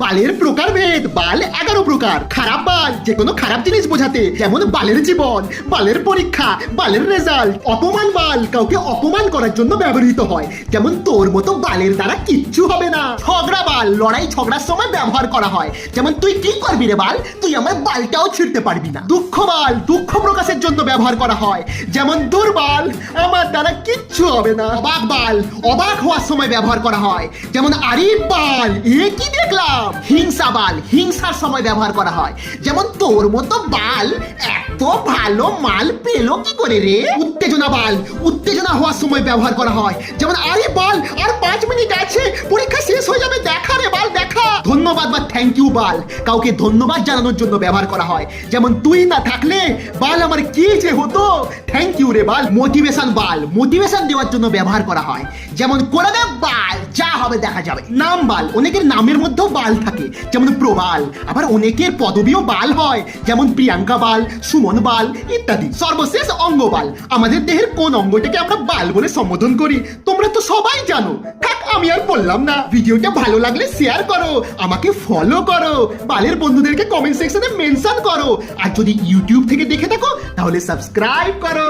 বালের প্রকারভেদ বাল এগারো প্রকার। খারাপ বাল যে কোনো খারাপ জিনিস বোঝাতে, যেমন বালের জীবন, বালের পরীক্ষা, বালের রেজাল্ট অপমান বাল কাউকে অপমান করার জন্য ব্যবহৃত হয়। যেমন তোর মতো বালের দ্বারা কিচ্ছু হবে না। ঝগড়া বাল, লড়াই ঝগড়ার সময় ব্যবহার করা হয়। যেমন তুই কি করবি রে বাল? তুই আমার বালটাও ছিঁড়তে পারবি না। দুঃখ বাল, দুঃখ প্রকাশের জন্য ব্যবহার করা হয়। যেমন দুর্বাল আমার দ্বারা কিচ্ছু হবে না। অবাক বাল, অবাক হওয়ার সময় ব্যবহার করা হয়। যেমন আরিফ বাল, এ কি দেখলাম হিংসা বাল, হিংসার সময় ব্যবহার করা হয়। যেমন তোর মতো বাল, এত ভালো মাল পেল কি করে রে? উত্তেজনা বাল, উত্তেজনা হওয়ার সময় ব্যবহার করা হয়। যেমন, আরে বাল, আর পাঁচ মিনিট আছে, পরীক্ষা শেষ হয়ে যাবে, দেখা রে বাল, দেখা। ধন্যবাদ বা থ্যাংক ইউ বাল, কাউকে ধন্যবাদ জানানোর জন্য ব্যবহার করা হয়। যেমন, তুই না থাকলে বাল আমার কি যে হতো? থ্যাংক ইউ রে বাল মোটিভেশন বাল মোটিভেশন দেওয়ার জন্য ব্যবহার করা হয়। যেমন করে দে বাল হবে, দেখা যাবে। নাম বাল, অনেকের নামের মধ্যেও বাল থাকে। যেমন প্রবাল, আবার অনেকের পদবীও বাল হয়। যেমন প্রিয়াঙ্কা বাল, সুমন বাল ইত্যাদি। সর্বশেষ অঙ্গ বাল। আমাদের দেহের কোন অঙ্গটাকে আমরা বাল বলে সম্বোধন করি? তোমরা তো সবাই জানো। থাক, আমি আর বললাম না। ভিডিওটা ভালো লাগলে শেয়ার করো, আমাকে ফলো করো। বালের বন্ধুদেরকে কমেন্ট সেকশনে মেনশন করো। আর যদি ইউটিউব থেকে দেখে থাকো, তাহলে সাবস্ক্রাইব করো।